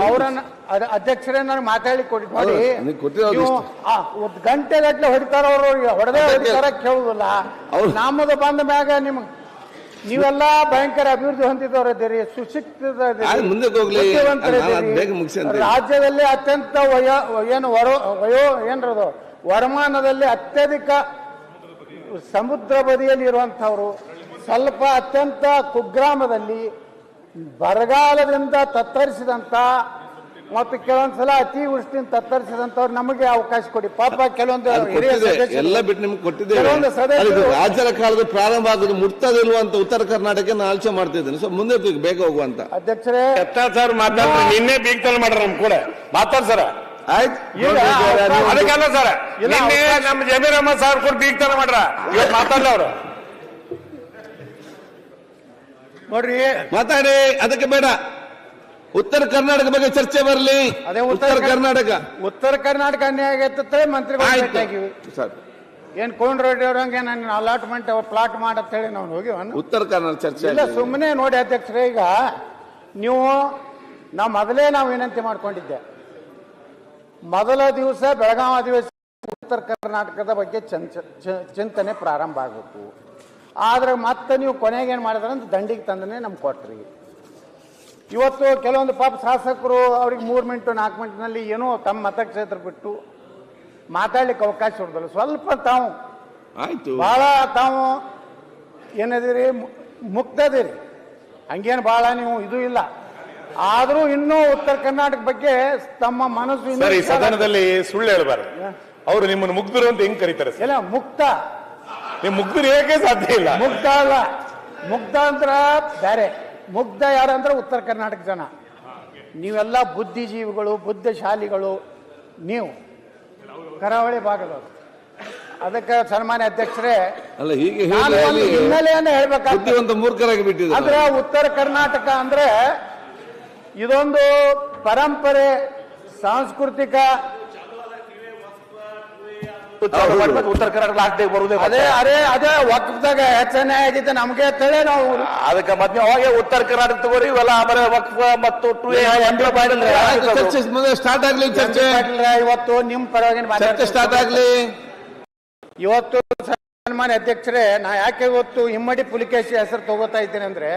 ಅವರನ್ನ ಅಧ್ಯಕ್ಷರೇ ನನಗೆ ಮಾತಾಡಿ ಕೊಡಿ ನೋಡಿ. ಒಂದು ಕೊಟ್ಟಿರೋದು ಆ, ಒಂದ್ ಗಂಟೆ ಗಟ್ಟಲೆ ಹೊಡಿತಾರ ಅವರು ಹೊಡೆದೇ ಹೊಡಿತಾರ ಕೇಳುದಿಲ್ಲ. ನಮ್ಮದು ಬಂದ ಮ್ಯಾಗ ನಿಮ್ ನೀವೆಲ್ಲ ಭಯಂಕರ ಅಭಿವೃದ್ಧಿ ಹೊಂದಿದವರಿದ್ದೀರಿ ಸುಶಿಕ್ಷಿತ. ರಾಜ್ಯದಲ್ಲಿ ಅತ್ಯಂತ ವಯ ಏನು ವರೋ ವಯೋ ಏನ್ರದು ವರಮಾನದಲ್ಲಿ ಅತ್ಯಧಿಕ ಸಮುದ್ರ ಬದಿಯಲ್ಲಿ ಇರುವಂಥವ್ರು ಸ್ವಲ್ಪ ಅತ್ಯಂತ ಕುಗ್ರಾಮದಲ್ಲಿ ಬರಗಾಲದಿಂದ ತತ್ತರಿಸಿದಂತ ಮತ್ತು ಕೆಲವೊಂದ್ಸಲ ಅತಿವೃಷ್ಟಿಯಿಂದ ತತ್ತರಿಸಿದಂಥವ್ರು ನಮಗೆ ಅವಕಾಶ ಕೊಡಿ. ಪಾಪ ಕೆಲವೊಂದು ಎಲ್ಲ ಬಿಟ್ಟು ನಿಮ್ಗೆ ಕೊಟ್ಟಿದ್ದೇವೆ. ಕೆಲವೊಂದು ರಾಜ್ಯದ ಕಾಲದ ಪ್ರಾರಂಭ ಆಗೋದು ಮುಟ್ತದಿಲ್ವ ಅಂತ ಉತ್ತರ ಕರ್ನಾಟಕ ನಾನು ಆಲೋಚನೆ ಮಾಡ್ತಿದ್ದೇನೆ. ಸೊ ಮುಂದೆ ಬೇಗ ಹೋಗುವಂತ ಅಧ್ಯಕ್ಷರೇ ಸರ್ ಮಾತಾಡ್ತಾರೆ. ನಿನ್ನೆ ಬೀಗ್ತಲ್ ಮಾಡ್ರ ನಮ್ ಕೂಡ. ಮಾತಾಡ್ ಸರ್. ಆಯ್ತು. ಅದಕ್ಕಲ್ಲ ಸರ್. ಇಲ್ಲ, ನಿನ್ನೆ ಅವಕಾಶ- ನಮ್ ಜಮೀರ್ ಅಹಮದ್ ಸರ್ ಕೂಡ ಬೀಗ್ತಲ್ ಮಾಡ್ರ ಇವತ್ತು ಮಾತಾಡ್ಲ ಅವ್ರು? ನೋಡ್ರಿ. ಮಾತಾಡಿ ಅದಕ್ಕೆ ಬೇಡ. ಉತ್ತರ ಕರ್ನಾಟಕ ಬಗ್ಗೆ ಚರ್ಚೆ ಬರಲಿ. ಅದೇ ಉತ್ತರ ಕರ್ನಾಟಕ. ಉತ್ತರ ಕರ್ನಾಟಕ ಅನ್ಯಾಯ ಆಗತ್ತೆ ಮಂತ್ರಿ ಸರ್. ಏನ್ ಕೋನ್ ರೆಡ್ಡಿ ಅವ್ರಂಗೆ ನಾನು ಅಲಾಟ್ಮೆಂಟ್ ಪ್ಲಾಟ್ ಮಾಡಂತ ಹೇಳಿ ನಾವು ಹೋಗಿ ಉತ್ತರ ಕರ್ನಾಟಕ ಚರ್ಚೆ ಇಲ್ಲ ಸುಮ್ಮನೆ ನೋಡಿ ಅಧ್ಯಕ್ಷರೇ ಈಗ ನೀವು ನಾವು ಮೊದಲೇ ನಾವು ವಿನಂತಿ ಮಾಡ್ಕೊಂಡಿದ್ದೆ. ಮೊದಲ ದಿವಸ ಬೆಳಗಾವಿ ಅಧಿವೇಶನ ಉತ್ತರ ಕರ್ನಾಟಕದ ಬಗ್ಗೆ ಚಿಂತನೆ ಪ್ರಾರಂಭ ಆಗಬೇಕು ಆದ್ರೆ ಮತ್ತೆ ನೀವು ಕೊನೆಗೆ ಏನು ಮಾಡಿದ್ರಂತ ದಂಡಿಗೆ ತಂದನೆ ನಮ್ಗೆ ಕೊಟ್ರಿ. ಇವತ್ತು ಕೆಲವೊಂದು ಪಾಪ ಶಾಸಕರು ಅವ್ರಿಗೆ ಮೂರು ಮಿನಿಟು ನಾಲ್ಕು ಮಿನಿಟ್ನಲ್ಲಿ ಏನೋ ತಮ್ಮ ಮತಕ್ಷೇತ್ರ ಬಿಟ್ಟು ಮಾತಾಡ್ಲಿಕ್ಕೆ ಅವಕಾಶ ಕೊಡೋದಿಲ್ಲ. ಸ್ವಲ್ಪ ತಾವು ಆಯ್ತು. ಬಹಳ ತಾವು ಏನದಿರಿ ಮುಕ್ತದಿರಿ ಹಂಗೇನು ಬಹಳ ನೀವು ಇದು ಇಲ್ಲ. ಆದರೂ ಇನ್ನೂ ಉತ್ತರ ಕರ್ನಾಟಕ ಬಗ್ಗೆ ತಮ್ಮ ಮನಸ್ಸು ಸದನದಲ್ಲಿ ಸುಳ್ಳು ಹೇಳ್ಬಾರ್ದು. ಅವರು ನಿಮ್ಮನ್ನು ಮುಗ್ಧರು ಅಂತ ಹೆಂಗ್ ಕರೀತಾರೆ ಇಲ್ಲ ಮುಕ್ತ. ನೀವು ಮುಗ್ಧರು ಹೇಗೆ ಸಾಧ್ಯ ಇಲ್ಲ? ಮುಗ್ಧ ಅಲ್ಲ. ಮುಗ್ಧ ಅಂದ್ರ ಬೇರೆ ಮುಗ್ಧ ಯಾರಂದ್ರೆ ಉತ್ತರ ಕರ್ನಾಟಕ ಜನ. ನೀವೆಲ್ಲ ಬುದ್ಧಿಜೀವಿಗಳು ಬುದ್ಧಶಾಲಿಗಳು ನೀವು. ಕರಾವಳಿ ಭಾಗದವರು. ಅದಕ್ಕೆ ಸನ್ಮಾನ್ಯ ಅಧ್ಯಕ್ಷರೇ ಅಲ್ಲ ಹೀಗೆ ನಾನು ಒಂದು ಹಿನ್ನೆಲೆಯನ್ನು ಹೇಳ್ಬೇಕಾಗ್ತದೆ. ಬುದ್ಧಿವಂತ ಮೂರ್ಖರಾಗಿ ಬಿಟ್ಟಿದ್ದಾರೆ. ಅಂದ್ರೆ ಉತ್ತರ ಕರ್ನಾಟಕ ಅಂದ್ರೆ ಇದೊಂದು ಪರಂಪರೆ ಸಾಂಸ್ಕೃತಿಕ ಉತ್ತರ ಕರ್ನಾಟಕ ಲಾಸ್ಟ್ ಬರುದೇ ಅದೇ ಅದೇ ಅದೇ ವಕ್ಫದಾಗ ಹೆಚ್ಚನೆ ಆಗಿದ್ದೆ ನಮ್ಗೆ ತಳೆ ನಾವು. ಅದಕ್ಕೆ ಮತ್ತೆ ಅವಾಗೆ ಉತ್ತರ ಕರ್ನಾಟಕ ತಗೋರಿ ಇವೆಲ್ಲ ಆಮೇಲೆ ವಕ್ಫ ಮತ್ತು ಟು ಸ್ಟಾರ್ಟ್ ಆಗ್ಲಿ ಚರ್ಚೆ. ಇವತ್ತು ನಿಮ್ ಪರವಾಗಿ ಚರ್ಚೆ ಸ್ಟಾರ್ಟ್ ಆಗ್ಲಿ. ಇವತ್ತು ಸನ್ಮಾನ್ಯ ಅಧ್ಯಕ್ಷರೇ ನಾ ಯಾಕೆ ಇವತ್ತು ಇಮ್ಮಡಿ ಪುಲಿಕೇಶಿ ಹೆಸರು ತಗೋತಾ ಇದ್ದೇನೆ ಅಂದ್ರೆ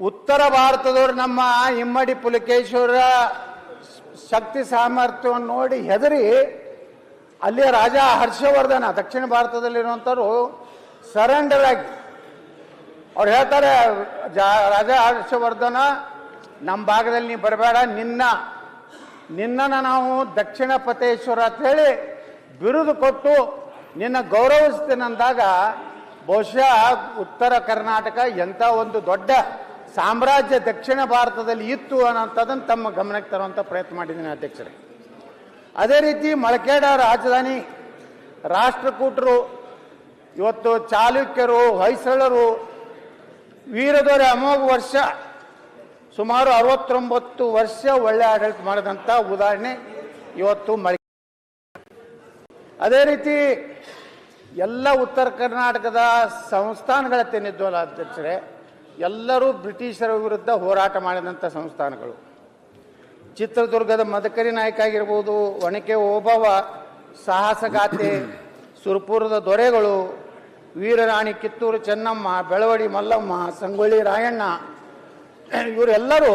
ಉತ್ತರ ಭಾರತದವರು ನಮ್ಮ ಇಮ್ಮಡಿ ಪುಲಿಕೇಶ್ವರ ಶಕ್ತಿ ಸಾಮರ್ಥ್ಯವನ್ನು ನೋಡಿ ಹೆದರಿ ಅಲ್ಲಿಯ ರಾಜ ಹರ್ಷವರ್ಧನ, ದಕ್ಷಿಣ ಭಾರತದಲ್ಲಿರುವಂಥವ್ರು ಸರೆಂಡರ್ ಆಗಿ ಅವ್ರು ಹೇಳ್ತಾರೆ, ಜಾ- ರಾಜ ಹರ್ಷವರ್ಧನ ನಮ್ಮ ಭಾಗದಲ್ಲಿ ನೀ ಬರಬೇಡ, ನಿನ್ನ, ನಿನ್ನನ್ನು ನಾವು ದಕ್ಷಿಣ ಪತೇಶ್ವರ ಅಂತ ಹೇಳಿ ಬಿರುದು ಕೊಟ್ಟು ನಿನ್ನ ಗೌರವಿಸ್ತೇನಂದಾಗ ಬಹುಶಃ ಉತ್ತರ ಕರ್ನಾಟಕ ಎಂಥ ಒಂದು ದೊಡ್ಡ ಸಾಮ್ರಾಜ್ಯ ದಕ್ಷಿಣ ಭಾರತದಲ್ಲಿ ಇತ್ತು ಅನ್ನೋಂಥದ್ದನ್ನು ತಮ್ಮ ಗಮನಕ್ಕೆ ತರುವಂಥ ಪ್ರಯತ್ನ ಮಾಡಿದ್ದೀನಿ ಅಧ್ಯಕ್ಷರೇ. ಅದೇ ರೀತಿ ಮಳಕೇಡ ರಾಜಧಾನಿ ರಾಷ್ಟ್ರಕೂಟರು, ಇವತ್ತು ಚಾಲುಕ್ಯರು, ಹೊಯ್ಸಳರು, ವೀರದೊರೆ ಅಮೋಘ ವರ್ಷ ಸುಮಾರು ಅರವತ್ತೊಂಬತ್ತು ವರ್ಷ ಒಳ್ಳೆ ಆಡಳಿತ ಮಾಡಿದಂಥ ಉದಾಹರಣೆ ಇವತ್ತು ಮಳೆ. ಅದೇ ರೀತಿ ಎಲ್ಲ ಉತ್ತರ ಕರ್ನಾಟಕದ ಸಂಸ್ಥಾನಗಳ ಸಂಸ್ಥಾನಗಳತ್ತೇನಿದ್ವಲ್ಲ ಅಧ್ಯಕ್ಷರೇ, ಎಲ್ಲರೂ ಬ್ರಿಟಿಷರ ವಿರುದ್ಧ ಹೋರಾಟ ಮಾಡಿದಂಥ ಸಂಸ್ಥಾನಗಳು. ಚಿತ್ರದುರ್ಗದ ಮದಕರಿ ನಾಯಕ ಆಗಿರ್ಬೋದು ಒಣಕೆ ಓಬವ್ವ ಸಾಹಸಗಾತೆ ಸುರಪುರದ ದೊರೆಗಳು, ವೀರರಾಣಿ ಕಿತ್ತೂರು ಚೆನ್ನಮ್ಮ, ಬೆಳವಡಿ ಮಲ್ಲಮ್ಮ, ಸಂಗೊಳ್ಳಿ ರಾಯಣ್ಣ, ಇವರೆಲ್ಲರೂ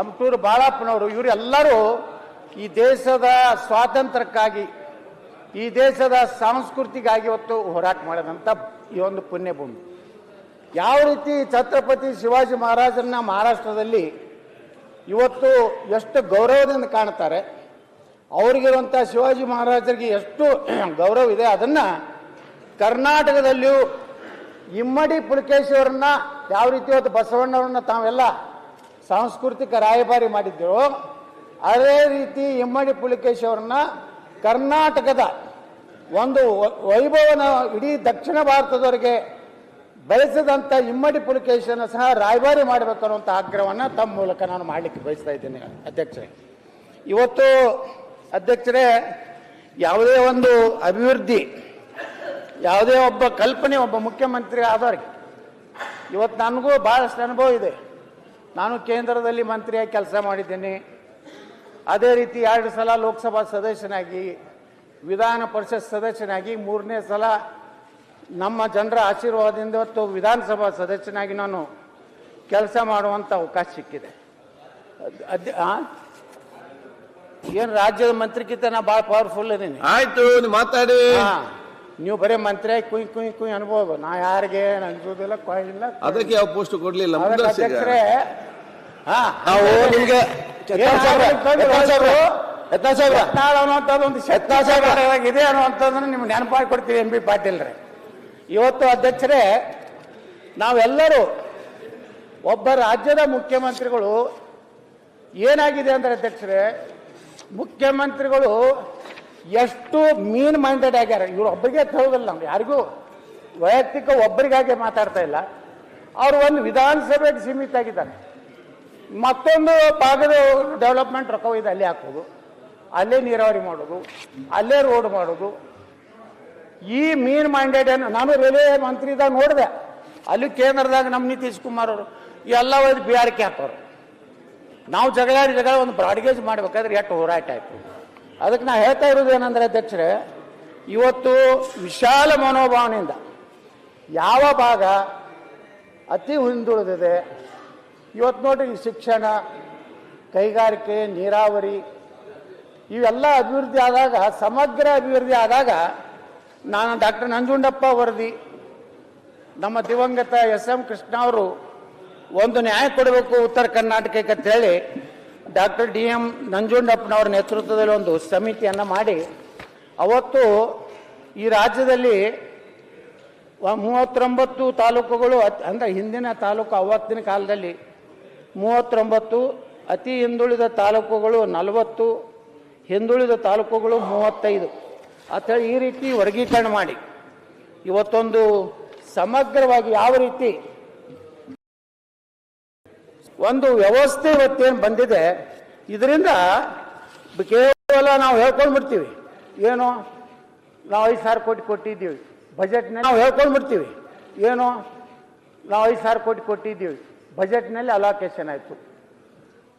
ಅಮಟೂರು ಬಾಳಪ್ಪನವರು, ಇವರೆಲ್ಲರೂ ಈ ದೇಶದ ಸ್ವಾತಂತ್ರ್ಯಕ್ಕಾಗಿ, ಈ ದೇಶದ ಸಂಸ್ಕೃತಿಗಾಗಿ ಇವತ್ತು ಹೋರಾಟ ಮಾಡಿದಂಥ ಈ ಒಂದು ಪುಣ್ಯಭೂಮಿ. ಯಾವ ರೀತಿ ಛತ್ರಪತಿ ಶಿವಾಜಿ ಮಹಾರಾಜರನ್ನ ಮಹಾರಾಷ್ಟ್ರದಲ್ಲಿ ಇವತ್ತು ಎಷ್ಟು ಗೌರವದಿಂದ ಕಾಣ್ತಾರೆ. ಅವ್ರಿಗಿರುವಂಥ ಶಿವಾಜಿ ಮಹಾರಾಜರಿಗೆ ಎಷ್ಟು ಗೌರವ ಇದೆ ಅದನ್ನು ಕರ್ನಾಟಕದಲ್ಲಿಯೂ ಇಮ್ಮಡಿ ಪುಲಕೇಶ್ವರನ್ನ ಯಾವ ರೀತಿ ಇವತ್ತು ಬಸವಣ್ಣವ್ರನ್ನ ತಾವೆಲ್ಲ ಸಾಂಸ್ಕೃತಿಕ ರಾಯಭಾರಿ ಮಾಡಿದ್ದರು, ಅದೇ ರೀತಿ ಇಮ್ಮಡಿ ಪುಲಕೇಶ್ವರನ್ನ ಕರ್ನಾಟಕದ ಒಂದು ವೈಭವನ ಇಡೀ ದಕ್ಷಿಣ ಭಾರತದವರೆಗೆ ಬೆಳೆಸಿದಂಥ ಇಮ್ಮಡಿ ಪುಲಿಕೇಶನ್ ಸಹ ರಾಯಭಾರಿ ಮಾಡಬೇಕು ಅನ್ನುವಂಥ ಆಗ್ರಹವನ್ನು ತಮ್ಮ ಮೂಲಕ ನಾನು ಮಾಡಲಿಕ್ಕೆ ಬಯಸ್ತಾ ಇದ್ದೇನೆ, ಅಧ್ಯಕ್ಷರೇ. ಇವತ್ತು ಅಧ್ಯಕ್ಷರೇ, ಯಾವುದೇ ಒಂದು ಅಭಿವೃದ್ಧಿ, ಯಾವುದೇ ಒಬ್ಬ ಕಲ್ಪನೆ, ಒಬ್ಬ ಮುಖ್ಯಮಂತ್ರಿ ಆದವ್ರಿಗೆ, ಇವತ್ತು ನನಗೂ ಭಾಳಷ್ಟು ಅನುಭವ ಇದೆ. ನಾನು ಕೇಂದ್ರದಲ್ಲಿ ಮಂತ್ರಿಯಾಗಿ ಕೆಲಸ ಮಾಡಿದ್ದೇನೆ. ಅದೇ ರೀತಿ ಎರಡು ಸಲ ಲೋಕಸಭಾ ಸದಸ್ಯನಾಗಿ, ವಿಧಾನ ಪರಿಷತ್ ಸದಸ್ಯನಾಗಿ, ಮೂರನೇ ಸಲ ನಮ್ಮ ಜನರ ಆಶೀರ್ವಾದದಿಂದ ಇವತ್ತು ವಿಧಾನಸಭಾ ಸದಸ್ಯನಾಗಿ ನಾನು ಕೆಲಸ ಮಾಡುವಂಥ ಅವಕಾಶ ಸಿಕ್ಕಿದೆ. ಅದ್ ಏನು ರಾಜ್ಯದ ಮಂತ್ರಿಗಿಂತ ನಾ ಭಾಳ ಪವರ್ಫುಲ್ ಇದೀನಿ. ಆಯ್ತು ಮಾತಾಡಿ. ನೀವು ಬರೀ ಮಂತ್ರಿಯಾಗಿ ಕುಯ್ ಕುಯ್ ಕುಯ್ ಅನ್ಬೋದು. ನಾ ಯಾರಿಗೆ ಅನ್ಸೋದಿಲ್ಲ ಕೊಯ್ಲಿಲ್ಲ ಅದಕ್ಕೆ ಯಾವ ಪೋಸ್ಟ್ ಕೊಡ್ಲಿಲ್ಲ. ಅಧ್ಯಕ್ಷರೇ ನಾವು ನಿಮ್ಗೆ ಯತ್ನಾಳ್ ಯತ್ನಾಳ್ ಯತ್ನಾಳ್ ಅನ್ನುವಂಥದ್ದು ಒಂದು ಶಕ್ತಿ ಇದೆ ಅನ್ನುವಂಥದ್ದನ್ನು ನಿಮ್ಗೆ ನೆನಪಾಗಿ ಕೊಡ್ತೀವಿ ಎಂ ಬಿ ಪಾಟೀಲ್ ರೇ ಇವತ್ತು ಅಧ್ಯಕ್ಷರೇ, ನಾವೆಲ್ಲರೂ ಒಬ್ಬ ರಾಜ್ಯದ ಮುಖ್ಯಮಂತ್ರಿಗಳು ಏನಾಗಿದೆ ಅಂದರೆ ಅಧ್ಯಕ್ಷರೇ, ಮುಖ್ಯಮಂತ್ರಿಗಳು ಎಷ್ಟು ಮೀನ್ ಮೈಂಡೆಡ್ ಆಗ್ಯಾರ. ಇವ್ರು ಒಬ್ಬರಿಗೆ ಹೋಗಲ್ಲ ನಾವು, ಯಾರಿಗೂ ವೈಯಕ್ತಿಕ ಒಬ್ಬರಿಗಾಗಿ ಮಾತಾಡ್ತಾ ಇಲ್ಲ. ಅವರು ಒಂದು ವಿಧಾನಸಭೆಗೆ ಸೀಮಿತ ಆಗಿದ್ದಾರೆ. ಮತ್ತೊಂದು ಭಾಗದ ಡೆವಲಪ್ಮೆಂಟ್ ರೊಕ್ಕ ಇದೆ ಅಲ್ಲಿ ಹಾಕೋದು. ಅಲ್ಲೇ ನೀರಾವರಿ ಮಾಡೋದು, ಅಲ್ಲೇ ರೋಡ್ ಮಾಡೋದು. ಈ ಮೀನ್ ಮ್ಯಾಂಡೇಟ್ ಏನು ನಾನು ರೈಲ್ವೆ ಮಂತ್ರಿದಾಗ ನೋಡಿದೆ. ಅಲ್ಲಿ ಕೇಂದ್ರದಾಗ ನಮ್ಮ ನಿತೀಶ್ ಕುಮಾರ್ ಅವರು, ಎಲ್ಲ ಒಯ್ದು ಬಿ ಆರ್ ಕೆ ಹಾಕೋರು. ನಾವು ಜಗಳಾಡಿ ಜಗಳ ಒಂದು ಬ್ರಾಡ್ಗೇಜ್ ಮಾಡ್ಬೇಕಾದ್ರೆ ಎಷ್ಟು ಹೋರಾಟ ಆಯ್ತು. ಅದಕ್ಕೆ ನಾ ಹೇಳ್ತಾ ಇರೋದು ಏನಂದ್ರೆ ಅಧ್ಯಕ್ಷರೇ, ಇವತ್ತು ವಿಶಾಲ ಮನೋಭಾವನೆಯಿಂದ ಯಾವ ಭಾಗ ಅತಿ ಹಿಂದುಳಿದಿದೆ, ಇವತ್ತು ನೋಡಿ ಶಿಕ್ಷಣ, ಕೈಗಾರಿಕೆ, ನೀರಾವರಿ, ಇವೆಲ್ಲ ಅಭಿವೃದ್ಧಿ ಆದಾಗ, ಸಮಗ್ರ ಅಭಿವೃದ್ಧಿ ಆದಾಗ ನಾನು ಡಾಕ್ಟರ್ ನಂಜುಂಡಪ್ಪ ವರದಿ. ನಮ್ಮ ದಿವಂಗತ ಎಸ್ ಎಂ ಕೃಷ್ಣ ಅವರು ಒಂದು ನ್ಯಾಯ ಕೊಡಬೇಕು ಉತ್ತರ ಕರ್ನಾಟಕಕ್ಕೆ ಅಂತ ಹೇಳಿ ಡಾಕ್ಟರ್ ಡಿ ಎಂ ನಂಜುಂಡಪ್ಪನವ್ರ ನೇತೃತ್ವದಲ್ಲಿ ಒಂದು ಸಮಿತಿಯನ್ನು ಮಾಡಿ, ಅವತ್ತು ಈ ರಾಜ್ಯದಲ್ಲಿ ಮೂವತ್ತೊಂಬತ್ತು ತಾಲೂಕುಗಳು ಅಂದ್ರೆ ಹಿಂದಿನ ತಾಲೂಕು ಅವತ್ತಿನ ಕಾಲದಲ್ಲಿ ಮೂವತ್ತೊಂಬತ್ತು, ಅತಿ ಹಿಂದುಳಿದ ತಾಲೂಕುಗಳು ನಲವತ್ತು, ಹಿಂದುಳಿದ ತಾಲೂಕುಗಳು ಮೂವತ್ತೈದು. ಅಂತೇಳಿ ಈ ರೀತಿ ವರ್ಗೀಕರಣ ಮಾಡಿ. ಇವತ್ತೊಂದು ಸಮಗ್ರವಾಗಿ ಯಾವ ರೀತಿ ಒಂದು ವ್ಯವಸ್ಥೆ ಇವತ್ತೇನು ಬಂದಿದೆ, ಇದರಿಂದ ಕೇವಲ ನಾವು ಹೇಳ್ಕೊಂಡ್ಬಿಡ್ತೀವಿ. ಏನು, ನಾವು ಐದು ಸಾವಿರ ಕೋಟಿ ಕೊಟ್ಟಿದ್ದೀವಿ. ಬಜೆಟ್ನಲ್ಲಿ ನಾವು ಹೇಳ್ಕೊಂಡ್ಬಿಡ್ತೀವಿ. ಏನು, ನಾವು ಐದು ಸಾವಿರ ಕೋಟಿ ಕೊಟ್ಟಿದ್ದೀವಿ. ಬಜೆಟ್ನಲ್ಲಿ ಅಲೋಕೇಶನ್ ಆಯಿತು.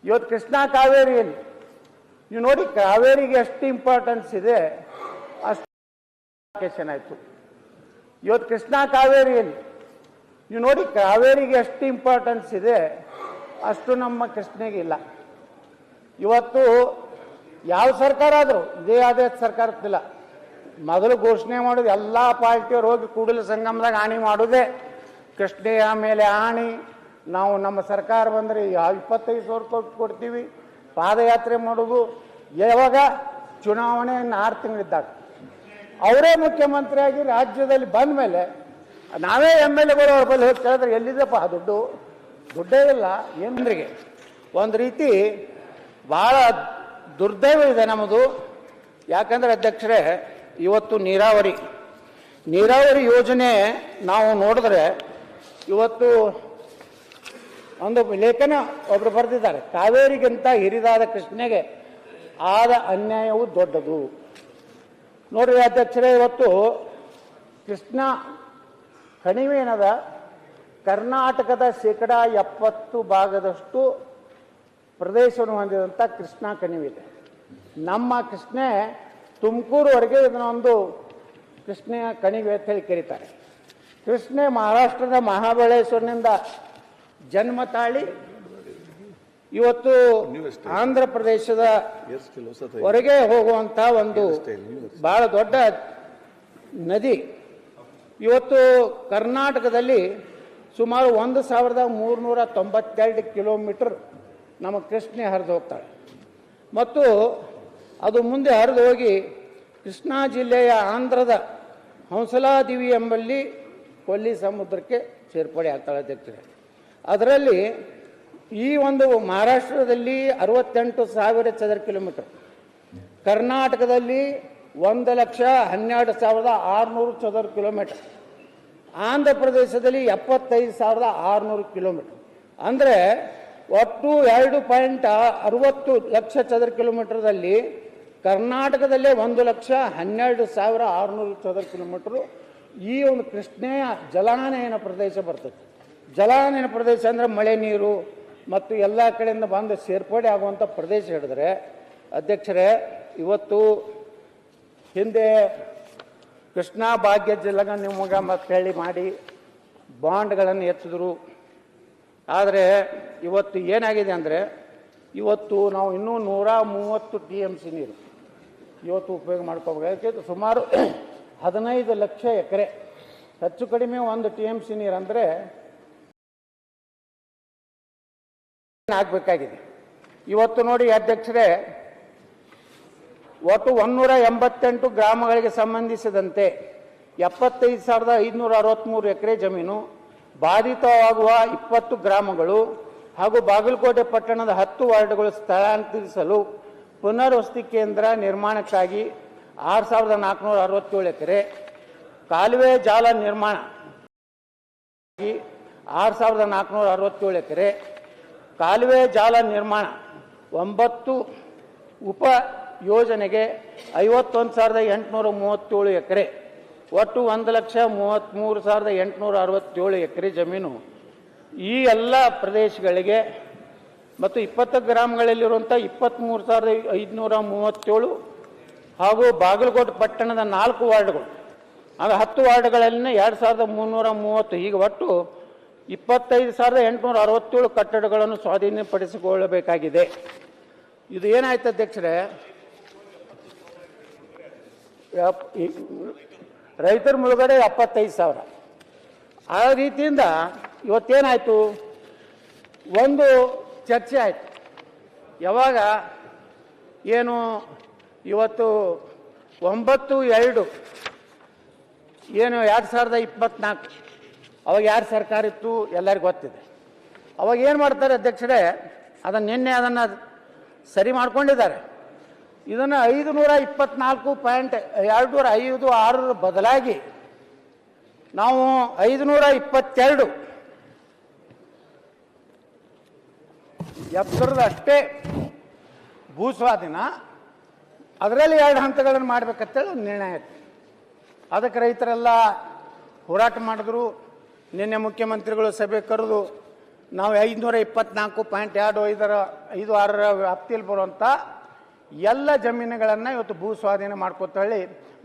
ಇವತ್ತು ಕೃಷ್ಣಾ ಕಾವೇರಿಯಲ್ಲಿ ನೀವು ನೋಡಿ, ಕಾವೇರಿಗೆ ಎಷ್ಟು ಇಂಪಾರ್ಟೆನ್ಸ್ ಇದೆ? ಆಯಿತು. ಇವತ್ತು ಕೃಷ್ಣ ಕಾವೇರಿಯಲ್ಲಿ. ನೀವು ನೋಡಿ, ಕಾವೇರಿಗೆ ಎಷ್ಟು ಇಂಪಾರ್ಟೆನ್ಸ್ ಇದೆ, ಅಷ್ಟು ನಮ್ಮ ಕೃಷ್ಣಗೆ ಇಲ್ಲ. ಇವತ್ತು ಯಾವ ಸರ್ಕಾರ ಆದರೂ, ಇದೇ ಆದೇ ಸರ್ಕಾರಕ್ಕಿಲ್ಲ ಮೊದಲು ಘೋಷಣೆ ಮಾಡೋದು ಎಲ್ಲ ಪಾರ್ಟಿಯವರು ಹೋಗಿ ಕೂಡಲ ಸಂಗಮದಾಗ ಹಾನಿ ಮಾಡೋದೇ, ಕೃಷ್ಣೆಯ ಮೇಲೆ ಹಾನಿ. ನಾವು ನಮ್ಮ ಸರ್ಕಾರ ಬಂದರೆ ಇಪ್ಪತ್ತೈದು ಸಾವಿರ ಕೋಟಿ ಕೊಡ್ತೀವಿ, ಪಾದಯಾತ್ರೆ ಮಾಡೋದು ಯಾವಾಗ ಚುನಾವಣೆ ಆರು ತಿಂಗಳಿದ್ದಾಗ ಅವರೇ ಮುಖ್ಯಮಂತ್ರಿಯಾಗಿ ರಾಜ್ಯದಲ್ಲಿ ಬಂದ ಮೇಲೆ ನಾವೇ ಎಂ ಎಲ್ ಎಗಳು ಅವ್ರ ಬಳಿ ಹೋಗಿ ಕೇಳಿದ್ರೆ ಎಲ್ಲಿದೆಪ್ಪ ದುಡ್ಡು? ದುಡ್ಡೇ ಇಲ್ಲ. ಏನ್ರಿಗೆ ಒಂದು ರೀತಿ ಭಾಳ ದುರ್ದೈವ ಇದೆ ನಮ್ಮದು. ಯಾಕಂದ್ರೆ ಅಧ್ಯಕ್ಷರೇ, ಇವತ್ತು ನೀರಾವರಿ. ನೀರಾವರಿ ಯೋಜನೆ ನಾವು ನೋಡಿದ್ರೆ ಇವತ್ತು ಒಂದು ಲೇಖನ ಒಬ್ರು ಬರೆದಿದ್ದಾರೆ, ಕಾವೇರಿಗಿಂತ ಹಿರಿದಾದ ಕೃಷ್ಣೆಗೆ ಆದ ಅನ್ಯಾಯವು ದೊಡ್ಡದು. ನೋಡ್ರಿ ಅಧ್ಯಕ್ಷರೇ, ಇವತ್ತು ಕೃಷ್ಣ ಕಣಿವೆ ಏನದ ಕರ್ನಾಟಕದ ಶೇಕಡ ಎಪ್ಪತ್ತು ಭಾಗದಷ್ಟು ಪ್ರದೇಶವನ್ನು ಹೊಂದಿದಂಥ ಕೃಷ್ಣಾ ಕಣಿವೆ ನಮ್ಮ ಕೃಷ್ಣೆ ತುಮಕೂರುವರೆಗೆ ಇದನ್ನೊಂದು ಕೃಷ್ಣೆಯ ಕಣಿವೆ ಅಂತ ಹೇಳಿ ಕರೀತಾರೆ. ಕೃಷ್ಣೆ ಮಹಾರಾಷ್ಟ್ರದ ಮಹಾಬಳೇಶ್ವರನಿಂದ ಜನ್ಮ ತಾಳಿ ಇವತ್ತು ಆಂಧ್ರ ಪ್ರದೇಶದ ಹೊರಗೆ ಹೋಗುವಂತ ಒಂದು ಬಹಳ ದೊಡ್ಡ ನದಿ. ಇವತ್ತು ಕರ್ನಾಟಕದಲ್ಲಿ ಸುಮಾರು ಒಂದು ಸಾವಿರದ ಮೂರುನೂರ ತೊಂಬತ್ತೆರಡು ಕಿಲೋಮೀಟರ್ ನಮ್ಮ ಕೃಷ್ಣೆ ಹರಿದು ಹೋಗ್ತಾಳೆ. ಮತ್ತು ಅದು ಮುಂದೆ ಹರಿದು ಹೋಗಿ ಕೃಷ್ಣಾ ಜಿಲ್ಲೆಯ ಆಂಧ್ರದ ಹಂಸಲಾದಿವಿ ಎಂಬಲ್ಲಿ ಕೊಲ್ಲಿ ಸಮುದ್ರಕ್ಕೆ ಸೇರ್ಪಡೆ ಆಗ್ತಾಳೆ ಅಧ್ಯಕ್ಷರೇ ಅದರಲ್ಲಿ ಈ ಒಂದು ಮಹಾರಾಷ್ಟ್ರದಲ್ಲಿ ಅರವತ್ತೆಂಟು ಸಾವಿರ ಚದರ ಕಿಲೋಮೀಟರ್. ಕರ್ನಾಟಕದಲ್ಲಿ ಒಂದು ಲಕ್ಷ ಹನ್ನೆರಡು ಸಾವಿರದ ಆರುನೂರು ಚದರ ಕಿಲೋಮೀಟರ್. ಆಂಧ್ರ ಪ್ರದೇಶದಲ್ಲಿ ಎಪ್ಪತ್ತೈದು ಸಾವಿರದ ಆರುನೂರು ಕಿಲೋಮೀಟರ್. ಅಂದರೆ ಒಟ್ಟು ಎರಡು ಪಾಯಿಂಟ್ ಅರವತ್ತು ಲಕ್ಷ ಚದರ ಕಿಲೋಮೀಟರ್ದಲ್ಲಿ ಕರ್ನಾಟಕದಲ್ಲೇ ಒಂದು ಲಕ್ಷ ಹನ್ನೆರಡು ಸಾವಿರ ಆರುನೂರು ಚದರ ಕಿಲೋಮೀಟರು. ಈ ಒಂದು ಕೃಷ್ಣೆಯ ಜಲಾನಯನ ಪ್ರದೇಶ ಬರ್ತದೆ. ಜಲಾನಯನ ಪ್ರದೇಶ ಅಂದರೆ ಮಳೆ ನೀರು ಮತ್ತು ಎಲ್ಲ ಕಡೆಯಿಂದ ಬಂದು ಸೇರ್ಪಡೆ ಆಗುವಂಥ ಪ್ರದೇಶ ಹಿಡಿದ್ರೆ ಅಧ್ಯಕ್ಷರೇ, ಇವತ್ತು ಹಿಂದೆ ಕೃಷ್ಣಾ ಭಾಗ್ಯ ಜಿಲ್ಲೆಗ ನಿಮಗೆ ಮತ್ತೆ ಹೇಳಿ ಮಾಡಿ ಬಾಂಡ್ಗಳನ್ನು ಎತ್ತಿದ್ರು. ಆದರೆ ಇವತ್ತು ಏನಾಗಿದೆ ಅಂದರೆ, ಇವತ್ತು ನಾವು ಇನ್ನೂ ನೂರ ಮೂವತ್ತು ಟಿ ಎಂ ಸಿ ನೀರು ಇವತ್ತು ಉಪಯೋಗ ಮಾಡ್ಕೋಬೇಕು. ಸುಮಾರು ಹದಿನೈದು ಲಕ್ಷ ಎಕರೆ, ಹೆಚ್ಚು ಕಡಿಮೆ ಒಂದು ಟಿ ಎಂ ಸಿ ನೀರು ಅಂದರೆ ಆಗಬೇಕಾಗಿದೆ. ಇವತ್ತು ನೋಡಿ ಅಧ್ಯಕ್ಷರೇ, ಒಟ್ಟು ಒಂದೂರ ಎಂಬತ್ತೆಂಟು ಗ್ರಾಮಗಳಿಗೆ ಸಂಬಂಧಿಸಿದಂತೆ ಎಪ್ಪತ್ತೈದು ಸಾವಿರದ ಐದುನೂರ ಅರವತ್ತ್ಮೂರು ಎಕರೆ ಜಮೀನು, ಬಾಧಿತವಾಗುವ ಇಪ್ಪತ್ತು ಗ್ರಾಮಗಳು ಹಾಗೂ ಬಾಗಲಕೋಟೆ ಪಟ್ಟಣದ ಹತ್ತು ವಾರ್ಡ್ಗಳು ಸ್ಥಳಾಂತರಿಸಲು ಪುನರ್ವಸತಿ ಕೇಂದ್ರ ನಿರ್ಮಾಣಕ್ಕಾಗಿ ಆರು ಸಾವಿರದ ನಾಲ್ಕುನೂರ ಅರವತ್ತೇಳು ಎಕರೆ ಕಾಲುವೆ ಜಾಲ ನಿರ್ಮಾಣ ಆರು ಸಾವಿರದ ನಾಲ್ಕುನೂರ ಅರವತ್ತೇಳು ಎಕರೆ ಕಾಲುವೆ ಜಾಲ ನಿರ್ಮಾಣ, ಒಂಬತ್ತು ಉಪ ಯೋಜನೆಗೆ ಐವತ್ತೊಂದು ಸಾವಿರದ ಎಂಟುನೂರ ಮೂವತ್ತೇಳು ಎಕರೆ, ಒಟ್ಟು ಒಂದು ಲಕ್ಷ ಮೂವತ್ತ್ಮೂರು ಸಾವಿರದ ಎಂಟುನೂರ ಅರವತ್ತೇಳು ಎಕರೆ ಜಮೀನು. ಈ ಎಲ್ಲ ಪ್ರದೇಶಗಳಿಗೆ ಮತ್ತು ಇಪ್ಪತ್ತು ಗ್ರಾಮಗಳಲ್ಲಿರುವಂಥ ಇಪ್ಪತ್ತ್ಮೂರು ಸಾವಿರದ ಐದುನೂರ ಮೂವತ್ತೇಳು ಹಾಗೂ ಬಾಗಲಕೋಟೆ ಪಟ್ಟಣದ ನಾಲ್ಕು ವಾರ್ಡ್ಗಳು. ಆಗ ಹತ್ತು ವಾರ್ಡ್ಗಳಲ್ಲಿನ ಎರಡು ಸಾವಿರದ ಮುನ್ನೂರ ಮೂವತ್ತು. ಈಗ ಒಟ್ಟು ಇಪ್ಪತ್ತೈದು ಸಾವಿರದ ಎಂಟುನೂರ ಅರವತ್ತೇಳು ಕಟ್ಟಡಗಳನ್ನು ಸ್ವಾಧೀನಪಡಿಸಿಕೊಳ್ಳಬೇಕಾಗಿದೆ. ಇದು ಏನಾಯ್ತು ಅಧ್ಯಕ್ಷರೇ? ರೈತರ ಮುಳುಗಡೆ ಎಪ್ಪತ್ತೈದು ಸಾವಿರ. ಆ ರೀತಿಯಿಂದ ಇವತ್ತೇನಾಯಿತು? ಒಂದು ಚರ್ಚೆ ಆಯಿತು. ಯಾವಾಗ? ಏನು? ಇವತ್ತು ಒಂಬತ್ತು ಎರಡು. ಏನು, ಎರಡು ಸಾವಿರದ ಇಪ್ಪತ್ನಾಲ್ಕು. ಅವಾಗ ಯಾರು ಸರ್ಕಾರ ಇತ್ತು ಎಲ್ಲರಿಗೂ ಗೊತ್ತಿದೆ. ಅವಾಗ ಏನು ಮಾಡ್ತಾರೆ ಅಧ್ಯಕ್ಷರೇ, ಅದನ್ನು ನಿನ್ನೆ ಅದನ್ನು ಸರಿ ಮಾಡ್ಕೊಂಡಿದ್ದಾರೆ. ಇದನ್ನು ಐದು ನೂರ ಇಪ್ಪತ್ನಾಲ್ಕು ಪಾಯಿಂಟ್ ಎರಡು ನೂರ ಐದು ಆರರ ಬದಲಾಗಿ ನಾವು ಐದು ನೂರ ಇಪ್ಪತ್ತೆರಡು ಎಪ್ಪರದ ಅಷ್ಟೇ ಭೂಸ್ವಾಧೀನ, ಅದರಲ್ಲಿ ಎರಡು ಹಂತಗಳನ್ನು ಮಾಡಬೇಕಂತೇಳಿ ನಿರ್ಣಯ ಆಯ್ತು ಅದಕ್ಕೆ ರೈತರೆಲ್ಲ ಹೋರಾಟ ಮಾಡಿದ್ರು. ನಿನ್ನೆ ಮುಖ್ಯಮಂತ್ರಿಗಳು ಸಭೆ ಕರೆದು ನಾವು ಐದುನೂರ ಇಪ್ಪತ್ನಾಲ್ಕು ಪಾಯಿಂಟ್ ಎರಡು ಐದರ, ಐದು ಆರರ ವ್ಯಾಪ್ತಿಯಲ್ಲಿ ಬರುವಂಥ ಎಲ್ಲ ಜಮೀನುಗಳನ್ನು ಇವತ್ತು ಭೂ ಸ್ವಾಧೀನ ಮಾಡ್ಕೋತ ಹೇಳಿ,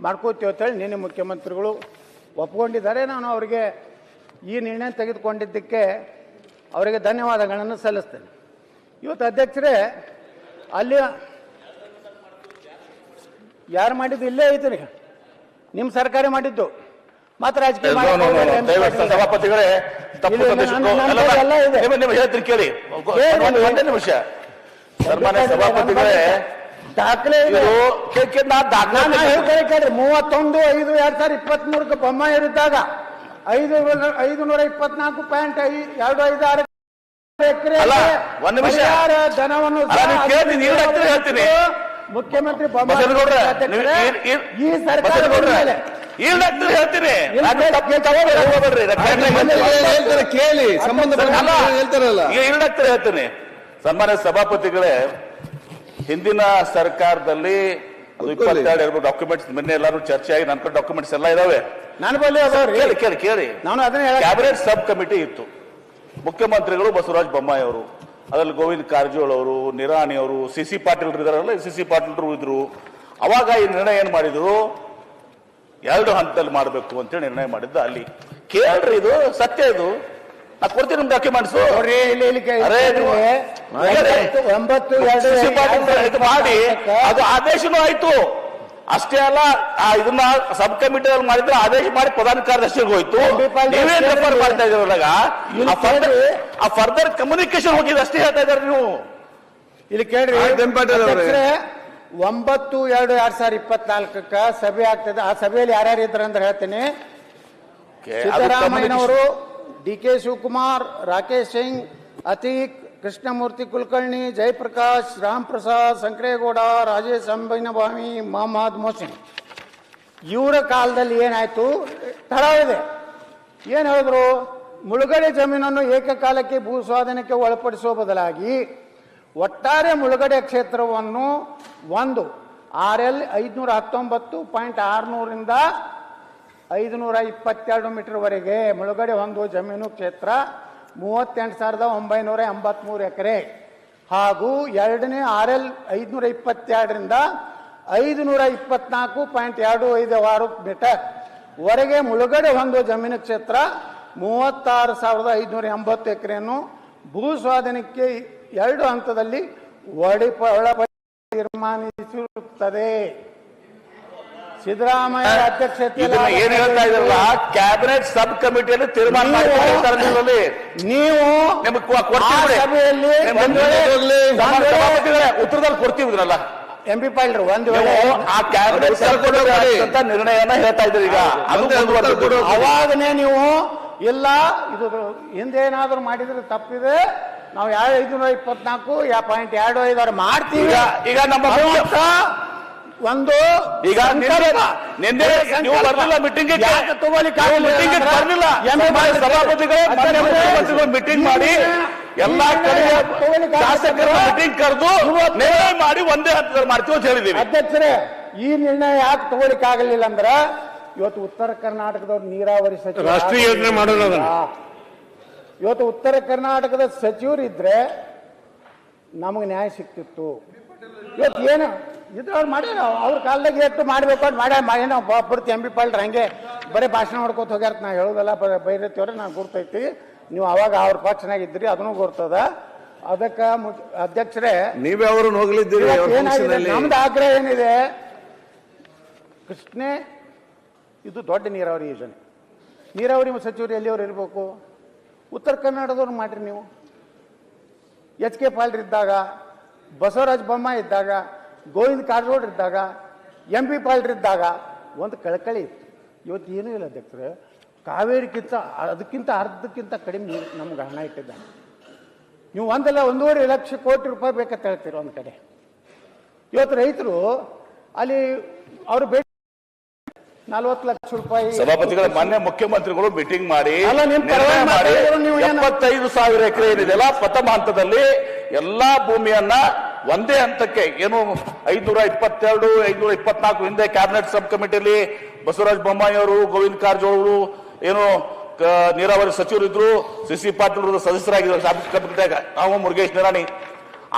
ಮಾಡ್ಕೋತೀವಿ ಅಂತ ಹೇಳಿ ನಿನ್ನೆ ಮುಖ್ಯಮಂತ್ರಿಗಳು ಒಪ್ಕೊಂಡಿದ್ದಾರೆ. ನಾನು ಅವರಿಗೆ ಈ ನಿರ್ಣಯ ತೆಗೆದುಕೊಂಡಿದ್ದಕ್ಕೆ ಅವರಿಗೆ ಧನ್ಯವಾದಗಳನ್ನು ಸಲ್ಲಿಸ್ತೇನೆ. ಇವತ್ತು ಅಧ್ಯಕ್ಷರೇ, ಅಲ್ಲಿ ಯಾರು ಮಾಡಿದ್ದು ಇಲ್ಲೇ ಐತ್ರಿ. ನಿಮ್ಮ ಸರ್ಕಾರ ಮಾಡಿದ್ದು. ಮಾತ್ರ ರಾಜಕೀಯ. ಸಭಾಪತಿಗಳೇ ತಪ್ಪು ಸಂದೇಶ ಹೇಳ್ತೀನಿ ಕೇಳಿ. ಒಂದು- ನಿಮಿಷ ಸನ್ಮಾನ್ಯ ಸಭಾಪತಿಗಳೇ ದಾಖಲೆ ಮೂವತ್ತೊಂದು ಐದು ಎರಡ್ ಸಾವಿರದ ಇಪ್ಪತ್ತ್ ಮೂರಕ್ಕೆ ಬೊಮ್ಮಾಯಿ ಇರಿದ್ದಾಗ ಐದು ಐದು ನೂರ ಇಪ್ಪತ್ನಾಲ್ಕು ಪಾಯಿಂಟ್ ಎರಡು ಐದು ಆರು ಎಕರೆ ಒಂದ್ ನಿಮಿಷ. ಧನವನ್ನು. ಮುಖ್ಯಮಂತ್ರಿ ಬೊಮ್ಮ ಈ- ಸರ್ಕಾರ ಬಸವನಗೌಡ್ರೆ, ಡಾಕ್ಟರ್ ಹೇಳ್ತೀನಿ. ಕೇಳಿ, ಹೇಳ್ತಾರಲ್ಲ. ಈ ಡಾಕ್ಟರ್ ಹೇಳ್ತೀನಿ. ಸನ್ಮಾನ್ಯ ಸಭಾಪತಿಗಳೇ ಹಿಂದಿನ ಸರ್ಕಾರದಲ್ಲಿ. ಇಪ್ಪತ್ತೆರಡು ಎರಡು ಡಾಕ್ಯುಮೆಂಟ್ಸ್ ಮೊನ್ನೆ ಎಲ್ಲಾರು ಚರ್ಚೆ ಆಗಿ ನನ್ನ ಡಾಕ್ಯುಮೆಂಟ್ಸ್ ಎಲ್ಲ ಇದಾವೆ. ನಾನು ಕೇಳಿ ಕೇಳಿ ಕೇಳಿ. ನಾನು ಅದನ್ನ ಕ್ಯಾಬಿನೆಟ್ ಸಬ್ ಕಮಿಟಿ ಇತ್ತು. ಮುಖ್ಯಮಂತ್ರಿಗಳು ಬಸವರಾಜ್ ಬೊಮ್ಮಾಯಿ ಅವರು ಅದರಲ್ಲಿ ಗೋವಿಂದ ಕಾರಜೋಳ ಅವರು ನಿರಾಣಿ ಅವರು ಸಿ ಸಿ ಪಾಟೀಲ್ ಇದಾರಲ್ಲ ಸಿ ಸಿ ಪಾಟೀಲ್ರು ಇದ್ರು. ಅವಾಗ ಈ ನಿರ್ಣಯ ಏನ್ ಮಾಡಿದ್ರು? ಎರಡು ಹಂತದಲ್ಲಿ ಮಾಡಬೇಕು ಅಂತೇಳಿ ನಿರ್ಣಯ ಮಾಡಿದ್ದ. ಅಲ್ಲಿ ಕೇಳ್ರಿ ಇದು ಸತ್ಯ ಇದು. ನಾ ಕೊಡ್ತೀನಿ ನಿಮ್ ಡಾಕ್ಯುಮೆಂಟ್ಸ್ ನೋಡ್ರಿ ಇಲ್ಲಿ ಇಲ್ಲಿ ಕೇಳಿ. ಅರೇ ನೀವು- ಒಂಬತ್ತು- ಇದು ಮಾಡಿ. ಅದು ಆದೇಶನೂ ಆಯ್ತು. ಅಷ್ಟೇ ಅಲ್ಲ ಆ ಇದನ್ನ ಸಬ್ ಕಮಿಟಿಯಲ್ಲಿ ಮಾಡಿದ್ರೆ ಆದೇಶ ಮಾಡಿ ಪ್ರಧಾನ ಕಾರ್ಯದರ್ಶಿಗೆ ಹೋಯ್ತು. ನೀವೇನ್ ರೆಫರ್ ಮಾಡ್ತಾ ಇದ್ದೀರಲ್ಲ ಆ ಫರ್ದರ್ ಆ ಫರ್ದರ್ ಕಮ್ಯುನಿಕೇಶನ್ ಹೋಗಿದೆ ಅಷ್ಟೇ ಹೇಳ್ತಾ ಇದ್ದಾರೆ ನೀವು. ಇಲ್ಲಿ ಕೇಳ್ರಿ. ಒಂಬತ್ತು ಎರಡು ಎರಡ್ ಸಾವಿರದ ಇಪ್ಪತ್ನಾಲ್ಕಕ್ಕ ಸಭೆ ಆಗ್ತದೆ. ಆ ಸಭೆಯಲ್ಲಿ ಯಾರ್ಯಾರು ಇದ್ರ ಅಂತ ಹೇಳ್ತೀನಿ. ಸಿದ್ದರಾಮಯ್ಯನವರು ಡಿ ಕೆ ಶಿವಕುಮಾರ್ ರಾಕೇಶ್ ಸಿಂಗ್ ಅತೀಕ್ ಕೃಷ್ಣಮೂರ್ತಿ ಕುಲಕರ್ಣಿ ಜಯಪ್ರಕಾಶ್ ರಾಮ್ ಪ್ರಸಾದ್ ಸಂಕ್ರೇಗೌಡ ರಾಜೇಶ್ ಅಂಬೈನಭಾಮಿ ಮೊಹಮ್ಮದ್ ಮೊಹಸಿನ್. ಇವರ ಕಾಲದಲ್ಲಿ ಏನಾಯ್ತು? ತಡ ಇದೆ. ಏನು ಹೇಳಿದ್ರು? ಮುಳುಗಡೆ ಜಮೀನನ್ನು ಏಕಕಾಲಕ್ಕೆ ಭೂ ಸ್ವಾಧೀನಕ್ಕೆ ಒಳಪಡಿಸುವ ಬದಲಾಗಿ ಒಟ್ಟಾರೆ ಮುಳುಗಡೆ ಕ್ಷೇತ್ರವನ್ನು ಒಂದು, ಆರ್ ಎಲ್ ಐದುನೂರ ಹತ್ತೊಂಬತ್ತು ಪಾಯಿಂಟ್ ಆರುನೂರಿಂದ ಐದುನೂರ ಇಪ್ಪತ್ತೆರಡು ಮೀಟರ್ವರೆಗೆ ಮುಳುಗಡೆ ಹೊಂದುವ ಜಮೀನು ಕ್ಷೇತ್ರ ಮೂವತ್ತೆಂಟು ಸಾವಿರದ ಒಂಬೈನೂರ ಎಂಬತ್ತ್ಮೂರು ಎಕರೆ. ಹಾಗೂ ಎರಡನೇ ಆರ್ ಎಲ್ ಐದುನೂರ ಇಪ್ಪತ್ತೆರಡರಿಂದ ಐದುನೂರ ಇಪ್ಪತ್ನಾಲ್ಕು ಪಾಯಿಂಟ್ ಎರಡು ಐದು ಆರು ಮೀಟರ್ ವರೆಗೆ ಮುಳುಗಡೆ ಹೊಂದುವ ಜಮೀನು ಕ್ಷೇತ್ರ ಮೂವತ್ತಾರು ಸಾವಿರದ ಐದುನೂರ ಎಂಬತ್ತು ಎಕರೆಯನ್ನು ಭೂ ಸ್ವಾಧೀನಕ್ಕೆ ಎರಡು ಹಂತದಲ್ಲಿ ಒಡಿಪ ತೀರ್ಮಾನಿಸಿರುತ್ತದೆ. ಸಿದ್ದರಾಮಯ್ಯ ಅಧ್ಯಕ್ಷತೆಯಲ್ಲಿ ಏನ್ ಹೇಳ್ತಾ ಇದ್ರಲ್ಲ ಕ್ಯಾಬಿನೆಟ್ ಸಬ್ ಕಮಿಟಿಯಲ್ಲಿ ತೀರ್ಮಾನ ನೀವು-. ಸಭೆಯಲ್ಲಿ ಉತ್ತರದಲ್ಲಿ ಕೊಡ್ತೀವಿ ಇದ್ರಲ್ಲ ಎಂ ಪಿ ಪಾಲ್ರು ಒಂದು ವೇಳೆ ಆ ಕ್ಯಾಬಿನೆಟ್ ಅಂತ ನಿರ್ಣಯನ ಹೇಳ್ತಾ ಇದ್ರಿ ಈಗ. ಅವಾಗನೇ ನೀವು ಇಲ್ಲ ಇದು ಹಿಂದೇನಾದ್ರೂ ಮಾಡಿದ್ರೆ ತಪ್ಪಿದೆ ನಾವು ಯಾವ ಐದುನೂರ ಇಪ್ಪತ್ನಾಲ್ಕು ಯಾ ಪಾಯಿಂಟ್ ಎರಡು ಐದಾರು ಮಾಡ್ತೀವಿ. ಈಗ ನಮ್ಮ ಒಂದು ಈಗ ನಿನ್ನೆ ನೀವು. ಬರ್ಲಿಲ್ಲ ಮೀಟಿಂಗ್ ಯಾಕೆ ತಗೊಳ್ಳಿಕ್ಕೆ ನೀವು ಗೆ ಅಂದ್ರೆ ಬರ್ಲಿಲ್ಲ. ಎಂ ಪಿ ಸಭಾಪತಿಗಳು ಮೀಟಿಂಗ್ ಮಾಡಿ ಎಲ್ಲಾ ಕಡೆ ಶಾಸಕರ. ಮೀಟಿಂಗ್ ಕರೆದು ನಿರ್ಣಯ ಮಾಡಿ ಒಂದೇ ಹತ್ತಿರ ಮಾಡ್ತೀವಿ ಅಂತ ಹೇಳಿದೀವಿ ಅಧ್ಯಕ್ಷರೇ ಈ ನಿರ್ಣಯ ಯಾಕೆ ತಗೊಳಿಕ್ ಆಗಲಿಲ್ಲ ಅಂದ್ರ ಇವತ್ತು ಉತ್ತರ ಕರ್ನಾಟಕದವ್ರು ನೀರಾವರಿ ಸಚಿವ ರಾಷ್ಟ್ರೀಯ ಯೋಜನೆ ಮಾಡೋದು ಅದನ್ನ. ಇವತ್ತು ಉತ್ತರ ಕರ್ನಾಟಕದ ಸಚಿವರು ಇದ್ರೆ ನಮಗೆ ನ್ಯಾಯ ಸಿಕ್ತಿತ್ತು. ಇವತ್ತು ಏನು ಇದ್ರವ್ರು ಮಾಡಿ ಅವ್ರ ಕಾಲದಾಗ ಎಷ್ಟು ಮಾಡ್ಬೇಕು ಅಂತ ಮಾಡ್ಯಾರ ಏನೋ ಪೂರ್ತಿ ಎಂ ಬಿ ಪಾಲ್ಟ್ರ್ ಹಂಗೆ ಬರೀ ಭಾಷಣ ಮಾಡ್ಕೋತ ಹೋಗ್ಯಾರ ನಾ ಹೇಳೋದಲ್ಲ ಬೈರತಿಯವ್ರೆ ನಾನು ಗುರ್ತೈತಿ. ನೀವು ಅವಾಗ ಅವ್ರ ಪಕ್ಷನಾಗ ಇದ್ರಿ ಅದನ್ನು ಗುರ್ತದ. ಅದಕ್ಕೆ ಅಧ್ಯಕ್ಷರೇ ನೀವೇ ಅವ್ರನ್ನ ಹೋಗ್ಲಿದ್ದೀರಿ ನಮ್ದು ಆಗ್ರಹ ಏನಿದೆ? ಕೃಷ್ಣೆ ಇದು ದೊಡ್ಡ ನೀರಾವರಿ ಯೋಜನೆ. ನೀರಾವರಿ ಸಚಿವರು ಎಲ್ಲಿಯವರು ಇರಬೇಕು? ಉತ್ತರ ಕರ್ನಾಟಕದವ್ರು ಮಾಡ್ರಿ ನೀವು. ಎಚ್ ಕೆ ಪಾಲ್ರ್ ಇದ್ದಾಗ, ಬಸವರಾಜ ಬೊಮ್ಮ ಇದ್ದಾಗ, ಗೋವಿಂದ ಕಾರಜೋಳ ಇದ್ದಾಗ, ಎಂ ಪಿ ಪಾಲ್ರ್ ಇದ್ದಾಗ ಒಂದು ಕಳಕಳಿ ಇತ್ತು. ಇವತ್ತು ಏನೂ ಇಲ್ಲ ಅಧ್ಯಕ್ಷರು. ಕಾವೇರಿಗಿಂತ ಅದಕ್ಕಿಂತ ಅರ್ಧಕ್ಕಿಂತ ಕಡಿಮೆ ನೀರು ನಮ್ಗೆ ಹಣ ಇಟ್ಟಿದ್ದಾರೆ. ನೀವು ಒಂದಲ್ಲ, ಒಂದೂವರೆ ಲಕ್ಷ ಕೋಟಿ ರೂಪಾಯಿ ಬೇಕಂತ ಹೇಳ್ತೀರ ಒಂದು ಕಡೆ. ಇವತ್ತು ರೈತರು ಅಲ್ಲಿ ಅವರು ಭೇಟಿ ನಲ್ವತ್ತು ಲಕ್ಷ ರೂಪಾಯಿ. ಸಭಾಪತಿಗಳ ಮಾನ್ಯ ಮುಖ್ಯಮಂತ್ರಿಗಳು ಮೀಟಿಂಗ್ ಮಾಡಿ? ಎಪ್ಪತ್ತೈದು ಸಾವಿರ ಎಕರೆ ಏನಿದೆಯಲ್ಲ ಪ್ರಥಮ ಹಂತದಲ್ಲಿ ಎಲ್ಲಾ ಭೂಮಿಯನ್ನ ಒಂದೇ ಹಂತಕ್ಕೆ ಏನು ಐದ್ನೂರ ಇಪ್ಪತ್ತೆರಡು ಐದ್ನೂರ ಇಪ್ಪತ್ನಾಲ್ಕು ಹಿಂದೆ ಕ್ಯಾಬಿನೆಟ್ ಸಬ್ ಕಮಿಟಿಯಲ್ಲಿ ಬಸವರಾಜ ಬೊಮ್ಮಾಯಿ ಅವರು ಗೋವಿಂದ ಕಾರಜೋಳ ಅವರು ಏನು ನೀರಾವರಿ ಸಚಿವರಿದ್ರು ಸಿ ಸಿ ಪಾಟೀಲ್ ಸಬ್ ಕಮಿಟಿಯಾಗ ನಾವು ಮುರುಗೇಶ್ ನಿರಾಣಿ.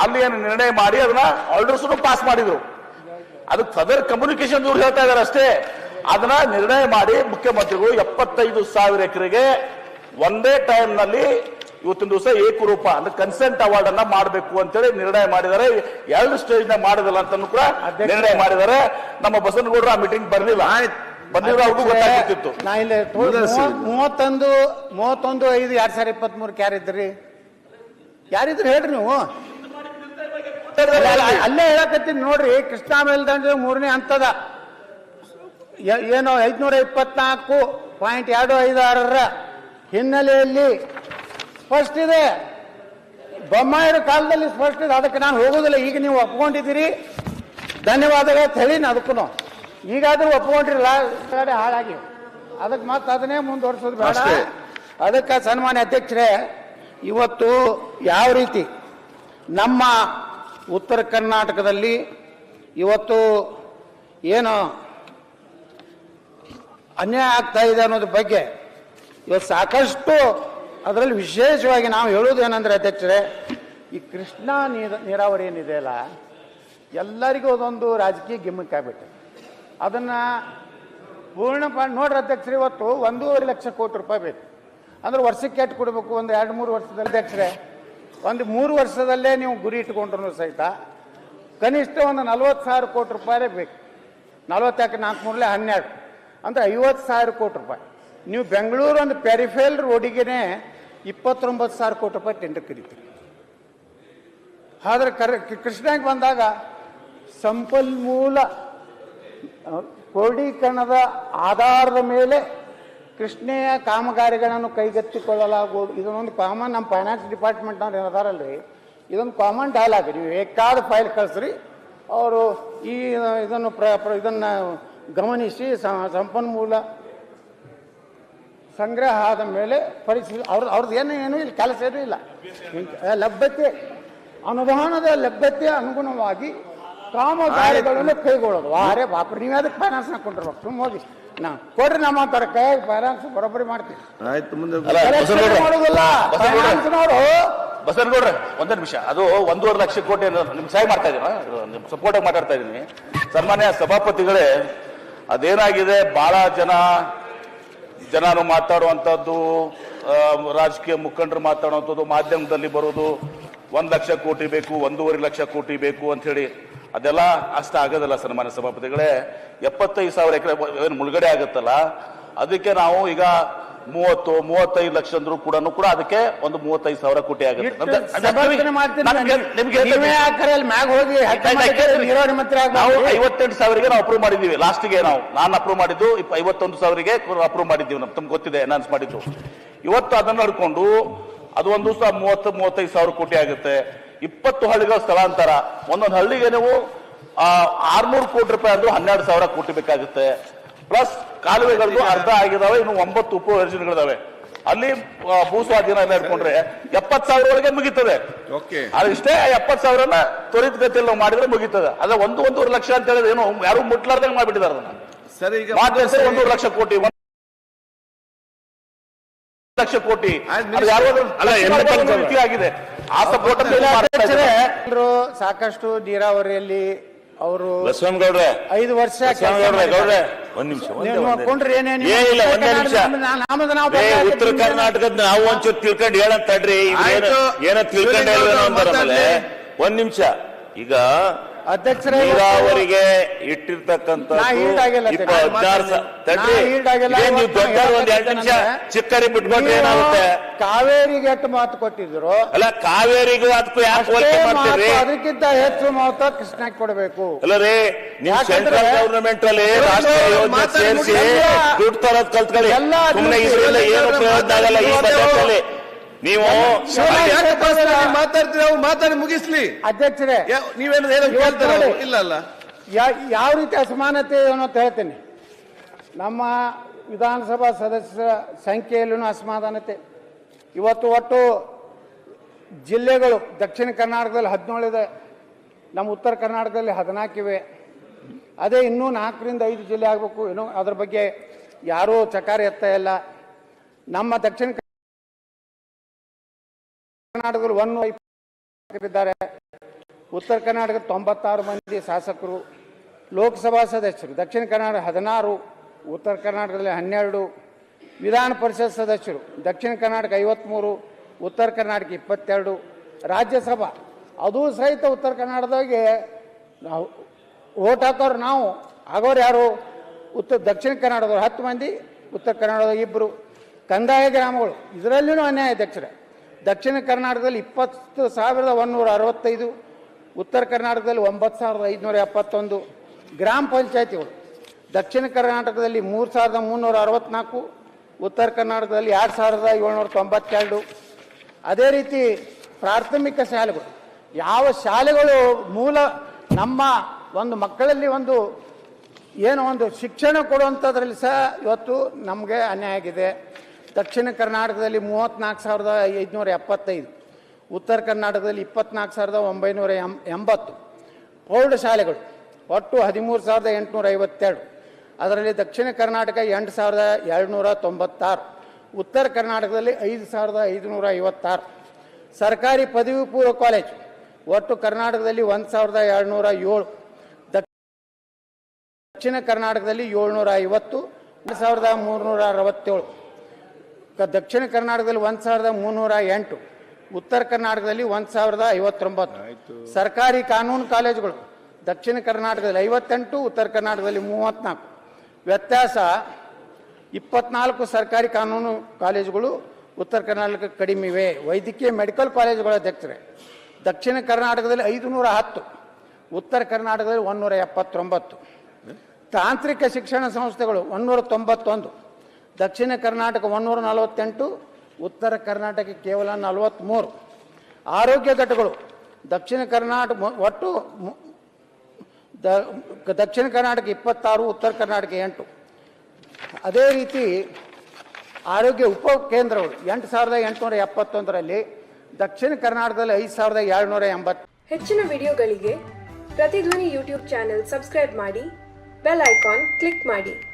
ಅಲ್ಲಿ ಏನು ನಿರ್ಣಯ ಮಾಡಿ ಅದನ್ನ ಆರ್ಡರ್ಸ್ ಪಾಸ್ ಮಾಡಿದ್ರು. ಅದಕ್ಕೆ ಫದರ್ ಕಮ್ಯುನಿಕೇಶನ್ ಇವ್ರು ಹೇಳ್ತಾ ಇದಾರೆ ಅಷ್ಟೇ. ಅದನ್ನ ನಿರ್ಣಯ ಮಾಡಿ ಮುಖ್ಯಮಂತ್ರಿಗಳು ಎಪ್ಪತ್ತೈದು ಸಾವಿರ ಎಕರೆಗೆ ಒಂದೇ ಟೈಮ್ನಲ್ಲಿ ಇವತ್ತಿನ ದಿವಸ ಏಕರೂಪ ಅಂದ್ರೆ ಕನ್ಸೆಂಟ್ ಅವಾರ್ಡ್ ಅನ್ನ ಮಾಡಬೇಕು ಅಂತೇಳಿ ನಿರ್ಣಯ ಮಾಡಿದ್ದಾರೆ. ಎರಡು ಸ್ಟೇಜ್ನ ಮಾಡಿದಲ್ಲ ಅಂತ ಕೂಡ ನಿರ್ಣಯ ಮಾಡಿದ್ದಾರೆ. ನಮ್ಮ ಬಸವನಗೌಡರು ಆ ಮೀಟಿಂಗ್ ಬರ್ಲಿಲ್ಲ. ಮೂವತ್- ಮೂವತ್ತೊಂದು ಮೂವತ್ತೊಂದು ಐದು ಎರಡ್ ಸಾವಿರ ಇಪ್ಪತ್ತ್ ಮೂರಕ್ಕೆ ಯಾರಿದ್ರಿ ಯಾರಿದ್ರು ಹೇಳ್ರಿ ನೀವು. ಅಲ್ಲ, ಹೇಳಕತ್ತೀನಿ ನೋಡ್ರಿ ಕೃಷ್ಣಾ ಮೇಲ್ದಂಡೆ ಮೂರನೇ ಹಂತದ. ಏನು ಐದುನೂರ ಇಪ್ಪತ್ನಾಲ್ಕು ಪಾಯಿಂಟ್ ಎರಡು ಐದಾರರ ಹಿನ್ನೆಲೆಯಲ್ಲಿ ಸ್ಪಷ್ಟ ಇದೆ. ಬೊಮ್ಮಾಯರ ಕಾಲದಲ್ಲಿ ಸ್ಪಷ್ಟ ಇದೆ. ಅದಕ್ಕೆ ನಾನು ಹೋಗೋದಿಲ್ಲ ಈಗ ನೀವು ಒಪ್ಕೊಂಡಿದ್ದೀರಿ ಧನ್ಯವಾದಗಳು. ಅಂತ ಹೇಳಿ ಅದಕ್ಕೂ ಈಗಾದ್ರೂ ಒಪ್ಕೊಂಡಿರಲ್ಲ ಕಡೆ ಹಾಳಾಗಿ. ಅದಕ್ಕೆ ಮತ್ತೆ ಅದನ್ನೇ ಮುಂದುವರ್ಸೋದು ಬೇಡ. ಅದಕ್ಕೆ ಸನ್ಮಾನ್ಯ ಅಧ್ಯಕ್ಷರೇ ಇವತ್ತು ಯಾವ ರೀತಿ ನಮ್ಮ ಉತ್ತರ ಕರ್ನಾಟಕದಲ್ಲಿ ಇವತ್ತು ಏನು ಅನ್ಯಾಯ ಆಗ್ತಾ ಇದೆ ಅನ್ನೋದ್ರ ಬಗ್ಗೆ ಇವತ್ತು ಸಾಕಷ್ಟು ಅದರಲ್ಲಿ ವಿಶೇಷವಾಗಿ ನಾವು ಹೇಳೋದು ಏನಂದ್ರೆ ಅಧ್ಯಕ್ಷರೇ, ಈ ಕೃಷ್ಣ ನೀರ, ನೀರಾವರಿ ಏನಿದೆ ಅಲ್ಲ, ಎಲ್ಲರಿಗೂ ಅದೊಂದು ರಾಜಕೀಯ ಗಿಮ್ಮಕ್ಕೆ ಆಗ್ಬಿಟ್ಟೆ. ಅದನ್ನ ಪೂರ್ಣ ನೋಡ್ರಿ ಅಧ್ಯಕ್ಷರೇ, ಇವತ್ತು ಒಂದೂವರೆ ಲಕ್ಷ ಕೋಟಿ ರೂಪಾಯಿ ಬೇಕು. ಅಂದ್ರೆ ವರ್ಷಕ್ಕೆ ಎಷ್ಟು ಕೊಡಬೇಕು? ಒಂದು ಎರಡು ಮೂರು ವರ್ಷದಲ್ಲಿ ಅಧ್ಯಕ್ಷರೇ, ಒಂದು ಮೂರು ವರ್ಷದಲ್ಲೇ ನೀವು ಗುರಿ ಇಟ್ಕೊಂಡ್ರು ಸಹಿತ ಕನಿಷ್ಠ ಒಂದು ನಲ್ವತ್ತು ಸಾವಿರ ಕೋಟಿ ರೂಪಾಯಿ ಬೇಕು. ನಲ್ವತ್ತಾಕೆ ನಾಲ್ಕು ಮೂರಲೆ ಹನ್ನೆರಡು. ಅಂದ್ರೆ ಐವತ್ತು ಸಾವಿರ ಕೋಟಿ ರೂಪಾಯಿ. ನೀವು ಬೆಂಗಳೂರು ಒಂದು ಪೆರಿಫೆಲ್ ರೋಡಿಗೆ ಇಪ್ಪತ್ತೊಂಬತ್ತು ಸಾವಿರ ಕೋಟಿ ರೂಪಾಯಿ ಟೆಂಡರ್ ಕರೀತೀರಿ. ಆದ್ರೆ ಕರ್ ಕೃಷ್ಣಾಗೆ ಬಂದಾಗ ಸಂಪನ್ಮೂಲ ಕ್ರೋಢೀಕರಣದ ಆಧಾರದ ಮೇಲೆ ಕೃಷ್ಣೆಯ ಕಾಮಗಾರಿಗಳನ್ನು ಕೈಗೆತ್ತಿಕೊಳ್ಳಲಾಗುವುದು. ಇದನ್ನೊಂದು ಕಾಮನ್ ನಮ್ಮ ಫೈನಾನ್ಸ್ ಡಿಪಾರ್ಟ್ಮೆಂಟ್ ಅವ್ರು ಏನದಾರಲ್ರಿ ಇದೊಂದು ಕಾಮನ್ ಡೈಲಾಗ್ ನೀವು ಬೇಕಾದ ಫೈಲ್ ಕಳಿಸ್ರಿ. ಅವರು ಈ, ಇದನ್ನು ಪ್ರ- ಇದನ್ನ ಗಮನಿಸಿ ಸಂಪನ್ಮೂಲ ಸಂಗ್ರಹ ಆದ ಮೇಲೆ ಪರಿಶೀಲ ಅವ್ರ ಅವ್ರದ್ದು ಏನು ಏನು ಇಲ್ಲಿ ಕೆಲಸ ಏನೂ ಇಲ್ಲ. ಲಭ್ಯತೆ. ಅನುದಾನದ ಲಭ್ಯತೆ ಅನುಗುಣವಾಗಿ ಕಾಮಗಾರಿಗಳನ್ನು ಕೈಗೊಳ್ಳೋದು. ವಾರೇ ಬಾಪ್ರಿ ನೀವೇ ಅದಕ್ಕೆ ಫೈನಾನ್ಸ್ ಹಾಕೊಂಡಿರ್ಬೇಕು ಸುಮ್ಮ ಹೋಗಿ. ನಾ ಕೊಡ್ರಿ ನಮ್ಮ ಅಂತಾರೆ ಕೈ ಫೈನಾನ್ಸ್ ಬರೋಬ್ಬರಿ ಮಾಡ್ತೀವಿ. ಆಯ್ತು ಮುಂದೆ ಮಾಡೋದಿಲ್ಲ ಬಸವನಗೌಡ್ರೆ. ಫೈನಾನ್ಸ್ನವರು ಬಸವನಗೌಡ್ರೆ ಒಂದೇ ನಿಮಿಷ. ಅದು ಒಂದೂವರೆ ಲಕ್ಷ ಕೋಟಿ ನಿಮ್ ಸಹಾಯ ಮಾಡ್ತಾ ಇದೀನಿ ಸಪೋರ್ಟ್ ಸಪೋರ್ಟ್ ಮಾತಾಡ್ತಾ ಇದೀನಿ. ಸನ್ಮಾನ್ಯ ಸಭಾಪತಿಗಳೇ ಅದೇನಾಗಿದೆ? ಬಹಳ ಜನ, ಜನರು ಮಾತಾಡುವಂಥದ್ದು ರಾಜಕೀಯ ಮುಖಂಡರು ಮಾತಾಡುವಂಥದ್ದು, ಮಾಧ್ಯಮದಲ್ಲಿ ಬರೋದು, ಒಂದು ಲಕ್ಷ ಕೋಟಿ ಬೇಕು, ಒಂದೂವರೆ ಲಕ್ಷ ಕೋಟಿ ಬೇಕು ಅಂತ ಹೇಳಿ ಅದೆಲ್ಲ ಅಷ್ಟ ಆಗೋದಿಲ್ಲ ಸನ್ಮಾನ್ಯ ಸಭಾಪತಿಗಳೇ. ಎಪ್ಪತ್ತೈದು ಸಾವಿರ ಎಕರೆ, ಏನು ಮುಳುಗಡೆ ಆಗುತ್ತಲ್ಲ? ಅದಕ್ಕೆ ನಾವು ಈಗ ಮೂವತ್ತು ಮೂವತ್ತೈದು ಲಕ್ಷ ಅಂದ್ರೂ ಕೂಡ ಕೂಡ ಅದಕ್ಕೆ ಒಂದು ಮೂವತ್ತೈದು ಸಾವಿರ ಕೋಟಿ ಆಗುತ್ತೆ. ಐವತ್ತೆಂಟು ಸಾವಿರಗೆ ನಾವು ಅಪ್ರೂವ್ ಮಾಡಿದ್ದೀವಿ. ಲಾಸ್ಟ್ಗೆ ನಾವು. ನಾನು ಅಪ್ರೂವ್ ಮಾಡಿದ್ದು ಐವತ್ತೊಂದು ಸಾವಿರಗೆ ಅಪ್ರೂವ್ ಮಾಡಿದ್ದೀವಿ ನಮ್ಗೆ ತಮ್ಗೆ ಗೊತ್ತಿದೆ ಅನೌನ್ಸ್ ಮಾಡಿದ್ದು. ಇವತ್ತು ಅದನ್ನ ನಡ್ಕೊಂಡು ಅದು ಒಂದು ಮೂವತ್ತು ಮೂವತ್ತೈದು ಸಾವಿರ ಕೋಟಿ ಆಗುತ್ತೆ. ಇಪ್ಪತ್ತು ಹಳ್ಳಿಗಳ ಸ್ಥಳಾಂತರ. ಒಂದೊಂದು ಹಳ್ಳಿಗೆ ನೀವು ಆರ್ನೂರು ಕೋಟಿ ರೂಪಾಯಿ ಅಂದ್ರೂ ಹನ್ನೆರಡು ಸಾವಿರ ಕೋಟಿ ಬೇಕಾಗುತ್ತೆ. ಪ್ಲಸ್ ಕಾಲುವೆಗಳದ್ದು ಅರ್ಧ ಆಗಿದಾವೆ ಇನ್ನು ಒಂಬತ್ತು ಉಪ ಯೋಜನೆಗಳಿದಾವೆ ಅಲ್ಲಿ ಭೂಸ್ವಾಧೀನ ಭೂ ಸ್ವಾಧೀನ ಎಲ್ಲ ಇಟ್ಕೊಂಡ್ರೆ ಎಪ್ಪತ್ ಸಾವಿರ ಒಳಗೆ ಮುಗೀತದೆ. ಅದಿಷ್ಟೇ ಎಪ್ಪತ್ ಇಷ್ಟೇ ತ್ವರಿತ ಸಾವಿರನ ತ್ವರಿತಗತಿಯಲ್ಲಿ ನಾವು ಮಾಡಿದ್ರೆ ಮುಗೀತದೆ. ಅದ ಒಂದು ಒಂದೂವರೆ ಲಕ್ಷ ಅಂತ ಹೇಳಿದ್ರೆ ಏನು ಯಾರು ಮುಟ್ಲಾರ್ದಂಗೆ ಮಾಡಿಬಿಟ್ಟಿದ್ದಾರೆ ಅದನ್ನ. ಸರಿ ಈಗ ಒಂದೂವರೆ ಲಕ್ಷ ಕೋಟಿ ಒಂದು ಲಕ್ಷ ಕೋಟಿ. ಆಗಿದೆ. ಆ ಸಪೋರ್ಟ್ ಸಾಕಷ್ಟು ನೀರಾವರಿಯಲ್ಲಿ ಅವರು ಬಸವನಗೌಡ್ರೆ. ಐದು ವರ್ಷ ಬಸವನಗೌಡ್ರೆ ಗೌಡ್ರೆ. ಒಂದ್ ನಿಮಿಷ ನೋಡ್ಕೊಂಡ್ರೆ ಏನೇನು? ಏನಿಲ್ಲ ಒಂದೇ ನಿಮಿಷ. ನಾವು ಉತ್ತರ ಕರ್ನಾಟಕದ ನಾವು ಒಂಚೂರು ತಿಳ್ಕೊಂಡು ಹೇಳಂತ ತಡ್ರಿ. ಏನೋ- ತಿಳ್ಕೊಂಡು ಹೇಳೋಣ. ಒಂದ್ ನಿಮಿಷ. ಈಗ ಅಧ್ಯಕ್ಷರೇ ನೀರಾವರಿಗೆ ನೀವು ನಿಮಿಷ ಚಿಕ್ಕರಿ ಬಿಟ್ಕೊಂಡ್ರೆ ನೀವು ಏನಾಗುತ್ತೆ? ಕಾವೇರಿಗೆ ಎಷ್ಟು ಮಾತು ಕೊಟ್ಟಿದ್ರು? ಅಲ್ಲ ಕಾವೇರಿಗೂ ಅದಕ್ಕೂ ಯಾಕೆ ಅದಕ್ಕಿಂತ ಹೆಚ್ಚು ಮಾತು ಕೃಷ್ಣಕ್ಕೆ ಕೊಡಬೇಕು. ಅಲ್ಲ ರೀ ಯಾಕಂದ್ರೆ ಸೆಂಟ್ರಲ್ ಗವರ್ನಮೆಂಟ್ ಅಲ್ಲಿ ರಾಷ್ಟ್ರೀಯ ಯೋಜನೆ ಸೇರಿಸಿ. ದುಡ್ಡು ತರೋದ್ ಕಲ್ತ್ಕೊಳ್ಳಿ. ಎಲ್ಲ ಏನು ಪ್ರಯೋಜನ ಆಗಲ್ಲ ಈ ಬಜೆಟ್ ಅಲ್ಲಿ ನೀವು ಮಾತಾಡ್ತೀರಿ? ಅವ್ರು ಮಾತಾಡಿ ಮುಗಿಸ್ಲಿ. ಅಧ್ಯಕ್ಷರೇ ನೀವೇನು ಹೇಳ್ತಾರೆ. ಇಲ್ಲ ಅಲ್ಲ ಯಾವ ರೀತಿ ಅಸಮಾನತೆ ಏನು ಅಂತ ಹೇಳ್ತೀನಿ. ನಮ್ಮ ವಿಧಾನಸಭಾ ಸದಸ್ಯರ ಸಂಖ್ಯೆಯಲ್ಲೂ ಅಸಮಾಧಾನತೆ ಇವತ್ತು ಒಟ್ಟು ಜಿಲ್ಲೆಗಳು ದಕ್ಷಿಣ ಕರ್ನಾಟಕದಲ್ಲಿ ಹದಿನೇಳು ಇದೆ ನಮ್ಮ ಉತ್ತರ ಕರ್ನಾಟಕದಲ್ಲಿ ಹದಿನಾಲ್ಕಿವೆ ಅದೇ ಇನ್ನೂ ನಾಲ್ಕರಿಂದ ಐದು ಜಿಲ್ಲೆ ಆಗಬೇಕು ಏನೋ ಅದ್ರ ಬಗ್ಗೆ ಯಾರೂ ಚಕಾರ ಎತ್ತ ಇಲ್ಲ. ನಮ್ಮ ದಕ್ಷಿಣ ಕರ್ನಾಟಕದಲ್ಲಿ ಒನ್ ಇದ್ದಾರೆ. ಉತ್ತರ ಕರ್ನಾಟಕ ತೊಂಬತ್ತಾರು ಮಂದಿ ಶಾಸಕರು, ಲೋಕಸಭಾ ಸದಸ್ಯರು, ದಕ್ಷಿಣ ಕರ್ನಾಟಕ ಹದಿನಾರು, ಉತ್ತರ ಕರ್ನಾಟಕದಲ್ಲಿ ಹನ್ನೆರಡು, ವಿಧಾನ ಪರಿಷತ್ ಸದಸ್ಯರು, ದಕ್ಷಿಣ ಕರ್ನಾಟಕ ಐವತ್ತ್ಮೂರು ಉತ್ತರ ಕರ್ನಾಟಕ ಇಪ್ಪತ್ತೆರಡು, ರಾಜ್ಯಸಭಾ. ಅದು ಸಹಿತ ಉತ್ತರ ಕರ್ನಾಟಕದಾಗೆ ನಾವು ಓಟ್ ಹಾಕೋರು ನಾವು. ಆಗೋರು ಯಾರು? ಉತ್ತರ, ದಕ್ಷಿಣ ಕನ್ನಡದವ್ರು ಹತ್ತು ಮಂದಿ, ಉತ್ತರ ಕನ್ನಡದಾಗ ಇಬ್ಬರು ಕಂದಾಯ ಗ್ರಾಮಗಳು. ಇದರಲ್ಲಿನೂ ಅನ್ಯಾಯ ಅಧ್ಯಕ್ಷರೇ. ದಕ್ಷಿಣ ಕರ್ನಾಟಕದಲ್ಲಿ ಇಪ್ಪತ್ತು ಸಾವಿರದ ಒಂದೂರ ಅರವತ್ತೈದು, ಉತ್ತರ ಕರ್ನಾಟಕದಲ್ಲಿ ಒಂಬತ್ತು ಸಾವಿರದ ಐದುನೂರ ಎಪ್ಪತ್ತೊಂದು, ಗ್ರಾಮ ಪಂಚಾಯತಿಗಳು. ದಕ್ಷಿಣ ಕರ್ನಾಟಕದಲ್ಲಿ ಮೂರು ಸಾವಿರದ ಮುನ್ನೂರ ಅರವತ್ತ್ನಾಲ್ಕು ಉತ್ತರ ಕರ್ನಾಟಕದಲ್ಲಿ ಎರಡು ಸಾವಿರದ ಏಳ್ನೂರ ತೊಂಬತ್ತೆರಡು. ಅದೇ ರೀತಿ ಪ್ರಾಥಮಿಕ ಶಾಲೆಗಳು. ಯಾವ ಶಾಲೆಗಳು ಮೂಲ ನಮ್ಮ ಒಂದು ಮಕ್ಕಳಲ್ಲಿ ಒಂದು ಏನೋ ಒಂದು ಶಿಕ್ಷಣ ಕೊಡುವಂಥದ್ರಲ್ಲಿ ಸಹ ಇವತ್ತು ನಮಗೆ ಅನ್ಯಾಯ ಆಗಿದೆ. ದಕ್ಷಿಣ ಕರ್ನಾಟಕದಲ್ಲಿ ಮೂವತ್ತ್ನಾಲ್ಕು ಸಾವಿರದ ಐದುನೂರ ಎಪ್ಪತ್ತೈದು, ಉತ್ತರ ಕರ್ನಾಟಕದಲ್ಲಿ ಇಪ್ಪತ್ನಾಲ್ಕು ಸಾವಿರದ ಒಂಬೈನೂರ ಎಂ ಎಂಬತ್ತು. ಪ್ರೌಢಶಾಲೆಗಳು ಒಟ್ಟು ಹದಿಮೂರು ಸಾವಿರದ ಎಂಟುನೂರ ಐವತ್ತೆರಡು. ಅದರಲ್ಲಿ ದಕ್ಷಿಣ ಕರ್ನಾಟಕ ಎಂಟು ಸಾವಿರದ ಎರಡುನೂರ ತೊಂಬತ್ತಾರು, ಉತ್ತರ ಕರ್ನಾಟಕದಲ್ಲಿ ಐದು ಸಾವಿರದ ಐದುನೂರ ಐವತ್ತಾರು. ಸರ್ಕಾರಿ ಪದವಿ ಪೂರ್ವ ಕಾಲೇಜು ಒಟ್ಟು ಕರ್ನಾಟಕದಲ್ಲಿ ಒಂದು ಸಾವಿರದ ಎರಡುನೂರ ಏಳು. ದಕ್ಷಿಣ ಕರ್ನಾಟಕದಲ್ಲಿ ಏಳ್ನೂರ ಐವತ್ತು ಒಂದು ಸಾವಿರದ ಮೂರುನೂರ ಅರವತ್ತೇಳು. ದಕ್ಷಿಣ ಕರ್ನಾಟಕದಲ್ಲಿ ಒಂದು ಸಾವಿರದ ಮುನ್ನೂರ ಎಂಟು ಉತ್ತರ ಕರ್ನಾಟಕದಲ್ಲಿ ಒಂದು ಸಾವಿರದ ಐವತ್ತೊಂಬತ್ತು. ಸರ್ಕಾರಿ ಕಾನೂನು ಕಾಲೇಜುಗಳು ದಕ್ಷಿಣ ಕರ್ನಾಟಕದಲ್ಲಿ ಐವತ್ತೆಂಟು ಉತ್ತರ ಕರ್ನಾಟಕದಲ್ಲಿ ಮೂವತ್ತ್ನಾಲ್ಕು. ವ್ಯತ್ಯಾಸ ಇಪ್ಪತ್ನಾಲ್ಕು ಸರ್ಕಾರಿ ಕಾನೂನು ಕಾಲೇಜುಗಳು ಉತ್ತರ ಕರ್ನಾಟಕ ಕಡಿಮೆ ಇವೆ ವೈದ್ಯಕೀಯ ಮೆಡಿಕಲ್ ಕಾಲೇಜುಗಳ ಅಧ್ಯಕ್ಷರೇ. ದಕ್ಷಿಣ ಕರ್ನಾಟಕದಲ್ಲಿ ಐದುನೂರ ಹತ್ತು ಉತ್ತರ ಕರ್ನಾಟಕದಲ್ಲಿ ಒಂದೂರ ಎಪ್ಪತ್ತೊಂಬತ್ತು. ತಾಂತ್ರಿಕ ಶಿಕ್ಷಣ ಸಂಸ್ಥೆಗಳು ಒಂದೂರ ತೊಂಬತ್ತೊಂದು. ದಕ್ಷಿಣ ಕರ್ನಾಟಕ ಒಂದೂರ ನಲವತ್ತೆಂಟು, ಉತ್ತರ ಕರ್ನಾಟಕ ಕೇವಲ ನಲವತ್ತ್ಮೂರು ಆರೋಗ್ಯ ಘಟಕಗಳು, ದಕ್ಷಿಣ ಕರ್ನಾಟಕ ಒಟ್ಟು ದ- ದಕ್ಷಿಣ ಕರ್ನಾಟಕ ಇಪ್ಪತ್ತಾರು, ಉತ್ತರ ಕರ್ನಾಟಕ ಎಂಟು. ಅದೇ ರೀತಿ ಆರೋಗ್ಯ ಉಪ ಕೇಂದ್ರಗಳು, ಎಂಟು ಸಾವಿರದ ಎಂಟುನೂರ ಎಪ್ಪತ್ತೊಂದರಲ್ಲಿ, ದಕ್ಷಿಣ ಕರ್ನಾಟಕದಲ್ಲಿ ಐದು ಸಾವಿರದ ಏಳ್ನೂರ ಎಂಬತ್ತು. ಹೆಚ್ಚಿನ ವಿಡಿಯೋಗಳಿಗೆ ಪ್ರತಿಧ್ವನಿ ಯೂಟ್ಯೂಬ್ ಚಾನೆಲ್ ಸಬ್ಸ್ಕ್ರೈಬ್ ಮಾಡಿ, ಬೆಲ್ ಐಕಾನ್ ಕ್ಲಿಕ್ ಮಾಡಿ.